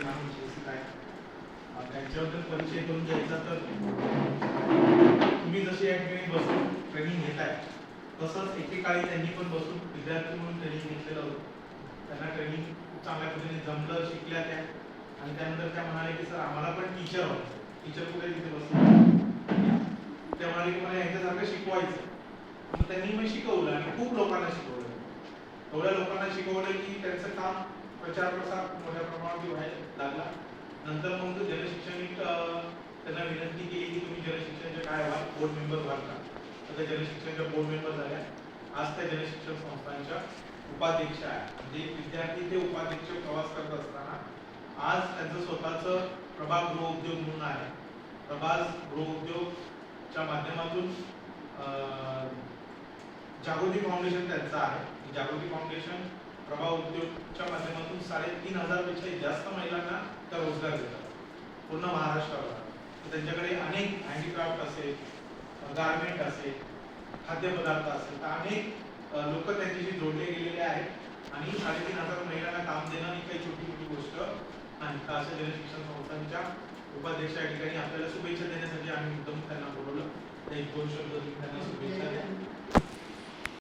त्यांचं नाव आहे त्यांच्याबद्दल परिचय करून द्यायचा तर तुम्ही जसे या ठिकाणी बसून ट्रेनिंग घेताय तसंच एकेकाळी त्यांनी पण बसून विद्यार्थी म्हणून ट्रेनिंग घेतलेलं होतं त्यांना ट्रेनिंग खूप चांगल्या पद्धतीने जमलं शिकल्या त्या आणि त्यानंतर त्या म्हणाले की सर आम्हाला पण टीचर व्हायचं टीचर कुठे तिथे बसून त्या म्हणाले की मला यांच्यासारखं शिकवायचं मग त्यांनी मग शिकवलं आणि खूप लोकांना शिकवलं. एवढ्या लोकांना शिकवलं की त्यांचं काम प्रचार प्रसार मोठ्या प्रमाणात व्हायला लागला. नंतर मग तो जनशिक्षणिक त्यांना विनंती केली की तुम्ही जनशिक्षणचे काय व्हाल बोर्ड मेंबर व्हाल का आता जनशिक्षणच्या बोर्ड मेंबर झाल्या. आज त्या जनशिक्षण संस्थांच्या उपाध्यक्ष आहे म्हणजे विद्यार्थी ते उपाध्यक्ष प्रवास करत असताना आज त्यांचं स्वतःचं प्रभाग गृहउद्योग म्हणून आहे. प्रभास गृहउद्योगच्या माध्यमातून जागृती फाउंडेशन त्यांचं आहे. जागृती फाउंडेशन प्रभाव उद्योगच्या माध्यमातून साडेतीन हजारपेक्षा जास्त महिलांना त्या रोजगार देतात. पूर्ण महाराष्ट्रावर. त्यांच्याकडे अनेक हँडीक्राफ्ट असेल गारमेंट असेल खाद्यपदार्थ असेल तर अनेक लोक त्यांच्याशी जोडले गेलेले आहेत. आणि साडेतीन हजार महिलांना काम देणं ही काही छोटी मोठी गोष्ट नाही. तर अशा जनशिक्षण संस्थांच्या उपाध्यक्ष या ठिकाणी आपल्याला शुभेच्छा देण्यासाठी आम्ही मुद्दाम त्यांना बोलवलं. एक दोन शब्द त्यांना शुभेच्छा द्या.